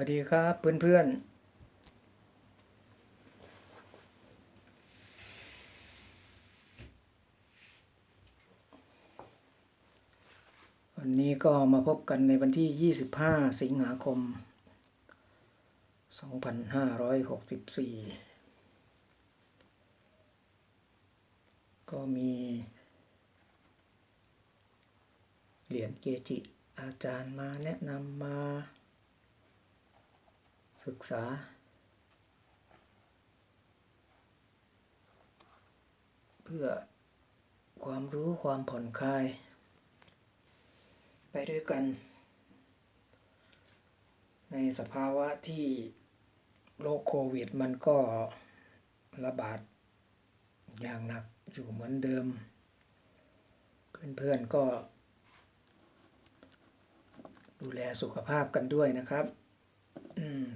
วัสดีครับเพื่อนๆ วันนี้ก็มาพบกันในวันที่ 25 สิงหาคม 2564 ก็มี เหรียญเกจิอาจารย์มาแนะนำมา ศึกษา เพื่อความรู้ความผ่อนคลาย ไปด้วยกัน ในสภาวะที่โรคโควิดมันก็ระบาดอย่างหนักอยู่เหมือนเดิม เพื่อนๆก็ดูแลสุขภาพกันด้วยนะครับ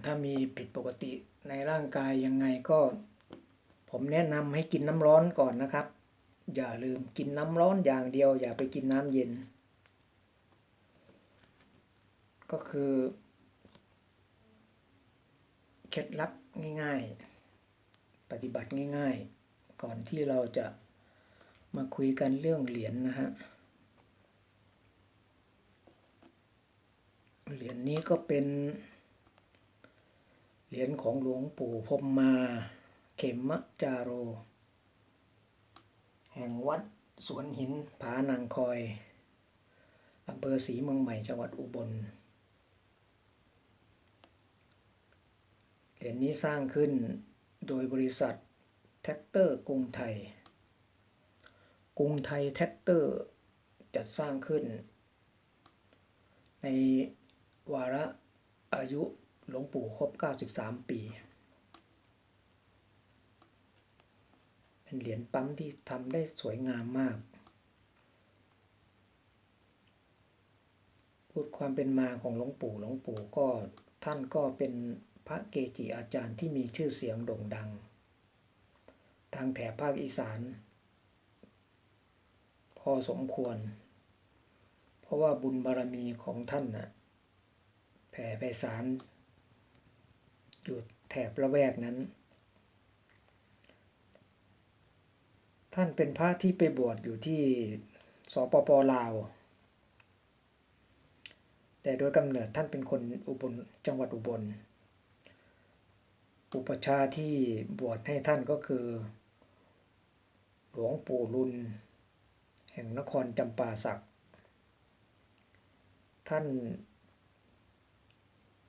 ถ้ามีผิดปกติในร่างกายยังไงก็ ผมแนะนำให้กินน้ำร้อนก่อนนะครับ อย่าลืมกินน้ำร้อนอย่างเดียว อย่าไปกินน้ำเย็น ก็คือเคล็ดลับง่าย ๆ ปฏิบัติง่าย ๆ ก่อนที่เราจะมาคุยกันเรื่องเหรียญนนะฮะเหรียญนี้ก็เป็น เหรียญของหลวงปู่พมมาเขมมจาโร แห่งวัดสวนหินผานางคอยอำเภอศรีเมืองใหม่จังหวัดอุบล เหรียญนี้สร้างขึ้นโดยบริษัทแท็กเตอร์กรุงไทย กรุงไทยแท็กเตอร์จัดสร้างขึ้น ในวาระอายุ หลวงปู่ครบ 93 ปี เป็นเหรียญปั๊มที่ทำได้สวยงามมาก พูดความเป็นมาของหลวงปู่หลวงปู่ก็ท่านก็เป็นพระเกจิอาจารย์ที่มีชื่อเสียงโด่งดัง ทางแถบภาคอีสาน พอสมควร เพราะว่าบุญบารมีของท่านน่ะแผ่ไพศาล อยู่แถบละแวกนั้น ท่านเป็นพระที่ไปบวชอยู่ที่สปปลาว แต่โดยกำเนิดท่านเป็นคนอุบลจังหวัดอุบล อุปชาที่บวชให้ท่านก็คือ หลวงปู่รุน แห่งนครจำปาสัก ท่าน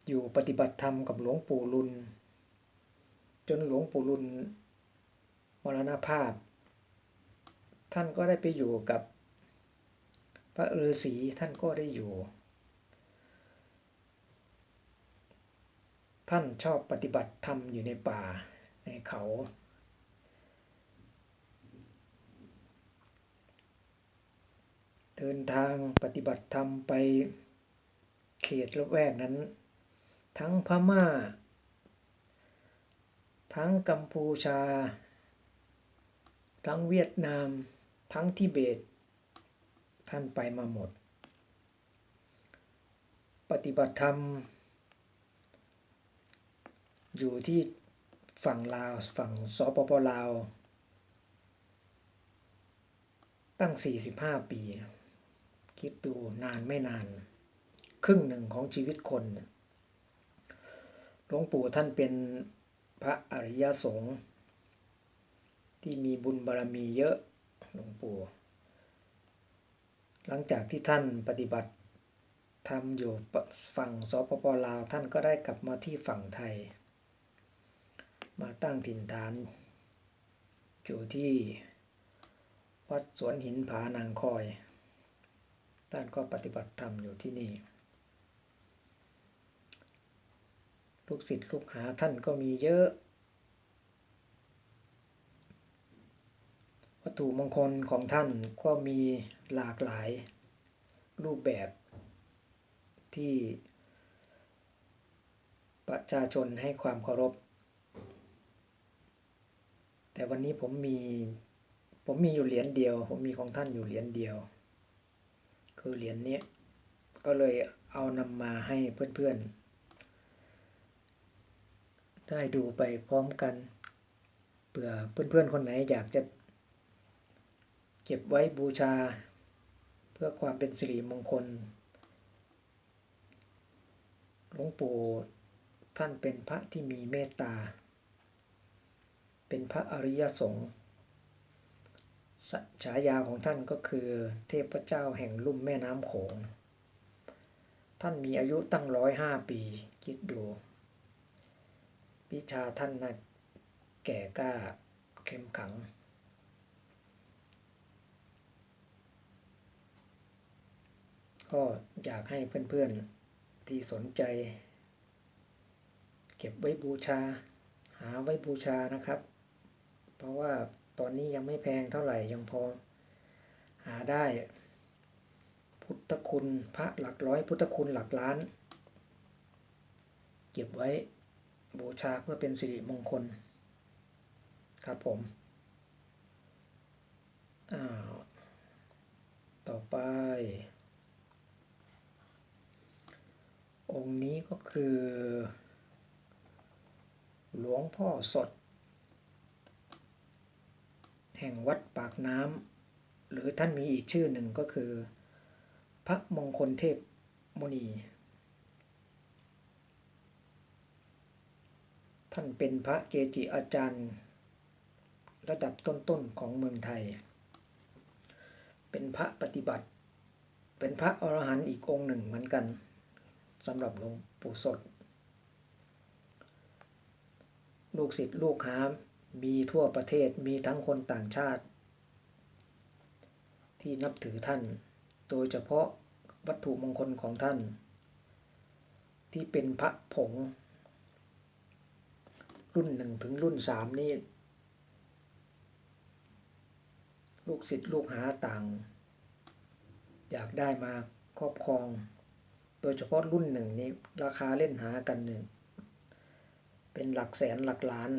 อยู่ปฏิบัติธรรมกับหลวงปู่รุน จนหลวงปู่รุนมรณภาพ ท่านก็ได้ไปอยู่กับพระฤาษีท่านก็ได้อยู่ ท่านชอบปฏิบัติธรรมอยู่ในป่าในเขา เดินทางปฏิบัติธรรมไปเขตละแวกนั้น ทั้งพม่า ทั้งกัมพูชา ทั้งเวียดนาม ทั้งทิเบต ท่านไปมาหมด ปฏิบัติธรรม อยู่ที่ฝั่งลาว ฝั่งสปปลาว ตั้ง 45 ปี คิดดูนานไม่นาน ครึ่งหนึ่งของชีวิตคนน่ะ ลวงปู่ท่านเป็นพระอริยสงฆ์ที่มีบุญบารรมีเยอะหลวงปู่ หลังจากที่ท่านปฏิบัติทำอยู่ฝั่งสปปลาวท่านก็ได้กลับมาที่ฝั่งไทย มาตั้งถิ่นฐานอยู่ที่วัดสวนหินผานางคอย ท่านก็ปฏิบัติธรรมอยู่ที่นี่ ลูกศิษย์ลูกหาท่านก็มีเยอะ วัตถุมงคลของท่านก็มีหลากหลายรูปแบบที่ประชาชนให้ความเคารพ แต่วันนี้ผมมี ผมมีอยู่เหรียญเดียว ผมมีของท่านอยู่เหรียญเดียว คือเหรียญนี้ก็เลยเอานำมาให้เพื่อนๆ ได้ดูไปพร้อมกันเผื่อเพื่อนๆ คนไหนอยากจะ เก็บไว้บูชา เพื่อความเป็นสิริมงคลหลวงปู่ท่านเป็นพระที่มีเมตตา เป็นพระอริยสงฆ์ฉายาของท่านก็คือเทพเจ้าแห่งลุ่มแม่น้ำโขง ท่านมีอายุตั้งร้อยห้าปี คิดดู วิชาท่านนะแก่กล้าเข้มขัง ก็อยากให้เพื่อนๆที่สนใจ เก็บไว้บูชา หาไว้บูชานะครับ เพราะว่าตอนนี้ยังไม่แพงเท่าไหร่ยังพอ หาได้ พุทธคุณพระหลักร้อย พุทธคุณหลักล้าน เก็บไว้ บูชาเพื่อเป็นสิริมงคล ครับผมอ้าวต่อไป องค์นี้ก็คือ หลวงพ่อสด แห่งวัดปากน้ำหรือท่านมีอีกชื่อหนึ่งก็คือ พระมงคลเทพมุนี ท่านเป็นพระเกจิอาจารย์ ระดับต้นๆของเมืองไทย เป็นพระปฏิบัติ เป็นพระอรหันต์อีกองค์หนึ่งเหมือนกันสำหรับหลวงปู่สด ลูกศิษย์ลูกหามีทั่วประเทศมีทั้งคนต่างชาติ ที่นับถือท่าน โดยเฉพาะวัตถุมงคลของท่าน ที่เป็นพระผง รุ่นหนึ่งถึงรุ่นสามนี่ลูกศิษย์ลูกหาต่าง อยากได้มาครอบครอง โดยเฉพาะรุ่นหนึ่งนี้ราคาเล่นหากันหนึ่งเป็นหลักแสนหลักล้าน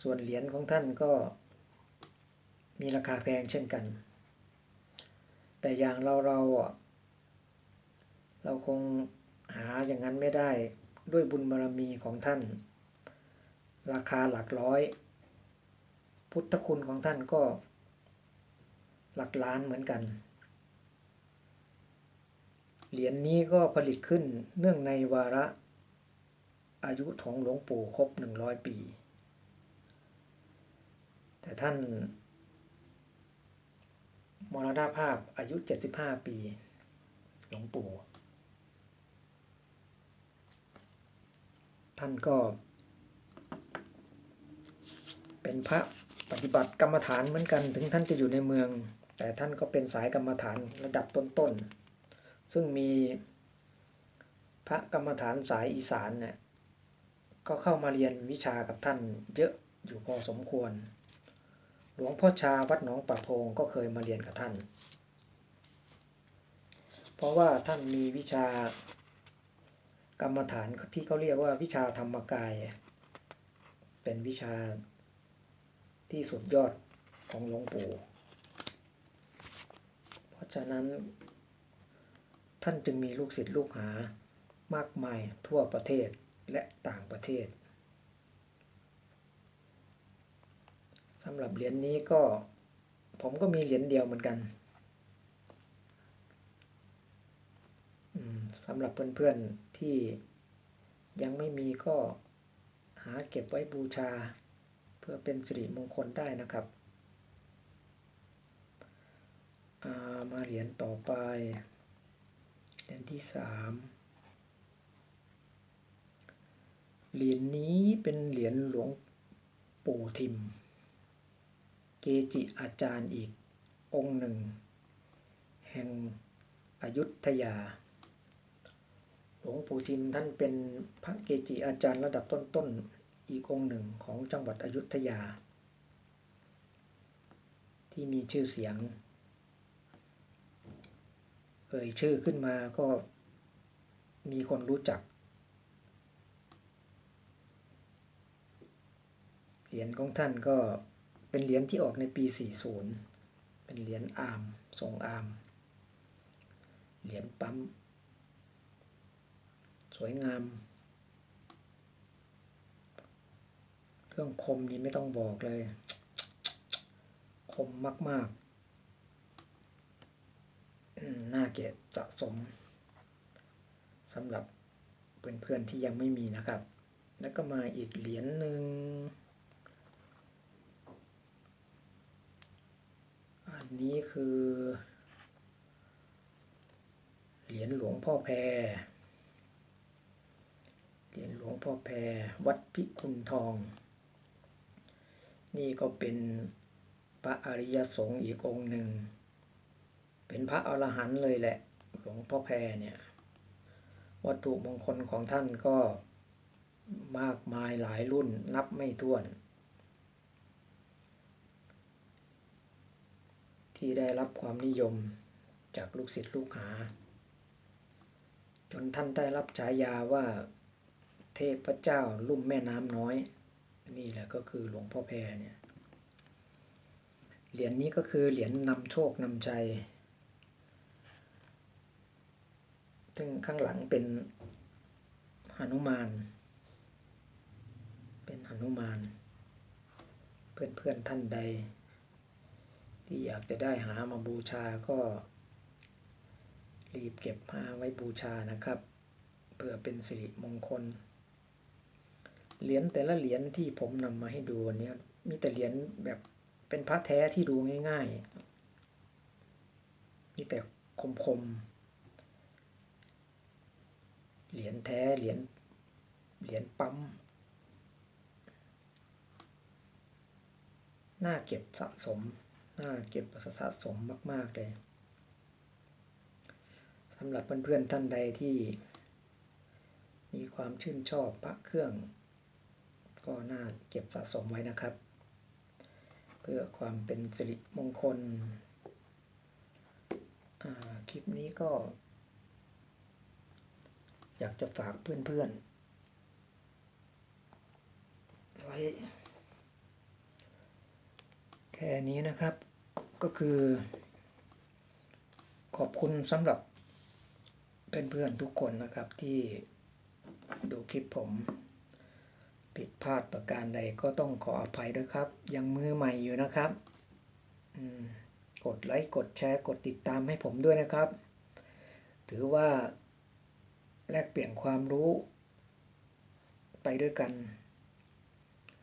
ส่วนเหรียญของท่านก็มีราคาแพงเช่นกัน แต่อย่างเราเราเราคงหาอย่างนั้นไม่ได้ด้วยบุญบารมีของท่าน ราคาหลักร้อย พุทธคุณของท่านก็ หลักล้านเหมือนกัน เหรียญนนี้ก็ผลิตขึ้นเนื่องในวาระ อายุของหลวงปู่ครบหนึ่งร้อยปี แต่ท่านมรณภาพอายุ 75 ปี หลวงปู่ ท่านก็ เป็นพระปฏิบัติกรรมฐานเหมือนกัน ถึงท่านจะอยู่ในเมือง แต่ท่านก็เป็นสายกรรมฐานระดับต้นๆ ซึ่งมีพระกรรมฐานสายอีสานเนี่ยก็เข้ามาเรียนวิชากับท่านเยอะอยู่พอสมควร หลวงพ่อชาวัดหนองป่าพงก็เคยมาเรียนกับท่าน เพราะว่าท่านมีวิชากรรมฐานที่เขาเรียกว่าวิชาธรรมกาย เป็นวิชา ที่สุดยอดของหลวงปู่ เพราะฉะนั้น ท่านจึงมีลูกศิษย์ลูกหามากมายทั่วประเทศและต่างประเทศสำหรับเหรียญนนี้ก็ผมก็มีเหรียญเดียวเหมือนกันสำหรับเพื่อนๆที่ยังไม่มีก็หาเก็บไว้บูชา พื่อเป็นสิริมงคลได้นะครับมาเหรียญต่อไป เหรียญที่สามเหรียญนนี้เป็นเหรียญหลวงปู่ทิม เกจิอาจารย์อีกองค์หนึ่ง แห่งอยุธยา หลวงปู่ทิมท่านเป็นพระเกจิอาจารย์ระดับต้นๆ อีกองค์หนึ่งของจังหวัดอยุธยา ที่มีชื่อเสียง เอ่ยชื่อขึ้นมาก็มีคนรู้จัก เหรียญของท่านก็เป็นเหรียญที่ออกในปี 40 เป็นเหรียญอาร์มทรงอาร์มเหรียญปั๊ม สวยงาม รื่องคมนี่ไม่ต้องบอกเลย คมมากๆน่าเก็บสะสมสำหรับเพื่อนๆที่ยังไม่มีนะครับ แล้วก็มาอีกเหรียญหนึ่งอันนี้คือ เหรียญหลวงพ่อแพรเหรียญหลวงพ่อแพรวัดพิกุลทอง นี่ก็เป็นพระอริยสงฆ์อีกองหนึ่ง เป็นพระอรหันต์เลยแหละ หลวงพ่อแพรเนี่ย วัตถุมงคลของท่านก็มากมายหลายรุ่นนับไม่ถ้วน ที่ได้รับความนิยมจากลูกศิษย์ลูกหา จนท่านได้รับฉายาว่าเทพเจ้าลุ่มแม่น้ำน้อย นี่แหละก็คือหลวงพ่อแพรเนี่ย เหรียญนี้ก็คือเหรียญนำโชคนำใจ ซึ่งข้างหลังเป็นหนุมาน เป็นหนุมาน เพื่อนๆท่านใด ที่อยากจะได้หามาบูชาก็รีบเก็บมาไว้บูชานะครับ เพื่อเป็นสิริมงคล เหรียญแต่ละเหรียญที่ผมนำมาให้ดูวันนี้มีแต่เหรียญแบบเป็นพระแท้ที่ดูง่ายๆ มีแต่คมๆ เหรียญแท้ เหรียญ เหรียญปั๊ม น่าเก็บสะสม น่าเก็บสะสมมาก ๆ เลย สำหรับเพื่อนๆท่านใดที่ มีความชื่นชอบพระเครื่อง ก็น่าเก็บสะสมไว้นะครับ เพื่อความเป็นสิริมงคลคลิปนี้ก็ อยากจะฝากเพื่อนๆ ไว้ แค่นี้นะครับก็คือ ขอบคุณสำหรับเพื่อนๆทุกคนนะครับที่ดูคลิปผม ผิดพลาดประการใดก็ต้องขออภัยด้วยครับ ยังมือใหม่อยู่นะครับกดไลค์กดแชร์กดติดตามให้ผมด้วยนะครับ ถือว่าแลกเปลี่ยนความรู้ ไปด้วยกัน